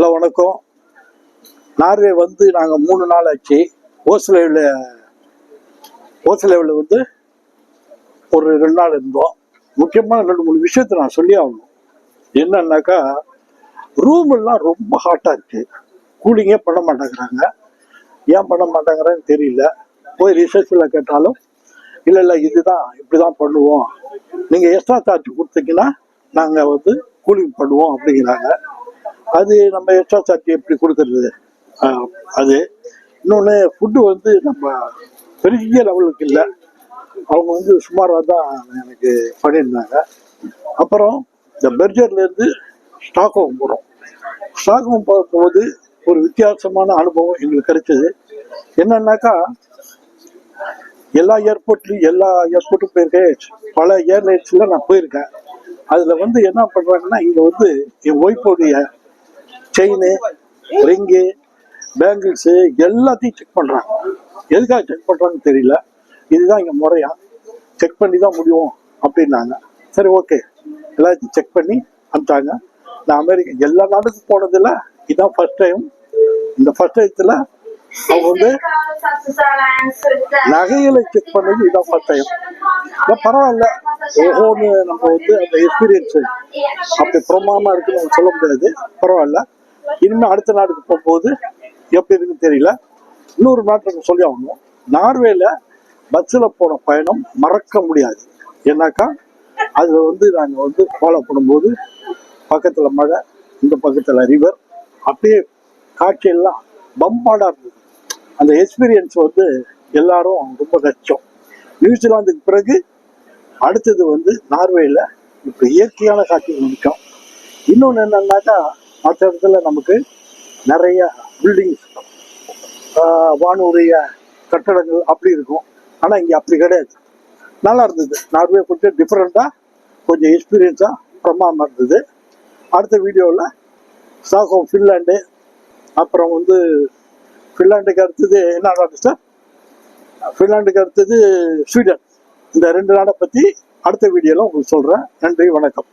Hello வணக்கம். Norway வந்து நாங்கள் மூணு நாள் ஆச்சு ஓஸ்லேவில் ஓஸ்லேவில் வந்து ஒரு ரெண்டு நாள் இருந்தோம். முக்கியமான ரெண்டு மூணு விஷயத்தை நான் சொல்லி ஆகணும். என்னன்னாக்கா ரூம் எல்லாம் ரொம்ப ஹாட்டாக இருக்கு. கூலிங்கே பண்ண மாட்டேங்கிறாங்க. ஏன் பண்ண மாட்டேங்கிறான்னு தெரியல. போய் ரிசர்ச்சில் கேட்டாலும் இல்லை இல்லை இதுதான் இப்படி தான் பண்ணுவோம். நீங்கள் எக்ஸ்ட்ரா சார்ஜ் கொடுத்தீங்கன்னா நாங்கள் வந்து கூலிங் பண்ணுவோம் அப்படிங்கிறாங்க. அது நம்ம எக்ஸ்ட்ரா சார்ஜ் எப்படி கொடுக்கறது? அது. இன்னொன்று ஃபுட்டு வந்து நம்ம பெரிய லெவலுக்கு இல்லை. அவங்க வந்து சுமாராக தான் எனக்கு பண்ணியிருந்தாங்க. அப்புறம் இந்த பெர்ஜர்லேருந்து ஸ்டாக்ஹோம் போகிறோம் ஸ்டாக்ஹோம் போகும்போது ஒரு வித்தியாசமான அனுபவம் எங்களுக்கு கிடைச்சது. என்னன்னாக்கா எல்லா ஏர்போர்ட்லையும் எல்லா ஏர்போர்ட்டும் போயிருக்கேன். பல ஏர்லைன்ஸில் நான் போயிருக்கேன். அதில் வந்து என்ன பண்ணுறாங்கன்னா இங்கே வந்து என் ஒய்ஃபோடைய செயின் ரிங்கு பேங்கிள்ஸு எல்லாத்தையும் செக் பண்ணுறாங்க எதுக்காக செக் பண்ணுறாங்கன்னு தெரியல. இதுதான் இங்கே முறையா. செக் பண்ணி தான் முடியும் அப்படின்னாங்க. சரி ஓகே எல்லாத்தையும் செக் பண்ணி அனுப்பிச்சாங்க நான் அமெரிக்கா எல்லா நாட்டுக்கும் போனதில் இதுதான் ஃபர்ஸ்ட் டைம் இந்த ஃபர்ஸ்ட் டைத்தில் அவங்க வந்து நகைகளை செக் பண்ணது இதான் ஃபர்ஸ்ட் டைம் பரவாயில்ல. ஓஹோன்னு நம்ம வந்து அந்த எக்ஸ்பீரியன்ஸ் அப்படி பிரமாமா இருக்குன்னு சொல்ல முடியாது. பரவாயில்ல. இனிமேல் அடுத்த நாட்டுக்கு போகும்போது எப்படி இருக்குன்னு தெரியல. இன்னொரு நாட்டுக்கு சொல்லி ஆகணும். நார்வேல பஸ்ஸில் போன பயணம் மறக்க முடியாது. ஏன்னாக்கா அதில் வந்து நாங்கள் வந்து ஃபாலோ பண்ணும்போது பக்கத்தில் மழை இந்த பக்கத்தில் ரிவர் அப்படியே காட்சியெல்லாம் பம்பாடாக இருந்தது. அந்த எக்ஸ்பீரியன்ஸ் வந்து எல்லாரும் ரொம்ப கஷ்டம் நியூசிலாந்துக்கு பிறகு அடுத்தது வந்து நார்வேல இப்போ இயற்கையான காட்சிகள் நிற்கும் இன்னொன்று என்னன்னாக்கா மற்ற இடத்துல நமக்கு நிறைய பில்டிங்ஸ் வானூரிய கட்டடங்கள் அப்படி இருக்கும். ஆனால் இங்கே அப்படி கிடையாது. நல்லா இருந்தது. நார்வே கொஞ்சம் டிஃப்ரெண்ட்டாக கொஞ்சம் எக்ஸ்பீரியன்ஸாக பிரமாதமாக இருந்தது. அடுத்த வீடியோவில் ஸ்டாக்ஹோம் ஃபின்லாண்டு அப்புறம் வந்து ஃபின்லாண்டுக்கு அடுத்தது என்ன நாடு சார் ஃபின்லாண்டுக்கு அடுத்தது ஸ்வீடன் இந்த ரெண்டு நாடை பற்றி அடுத்த வீடியோவில் உங்களுக்கு சொல்கிறேன் நன்றி வணக்கம்.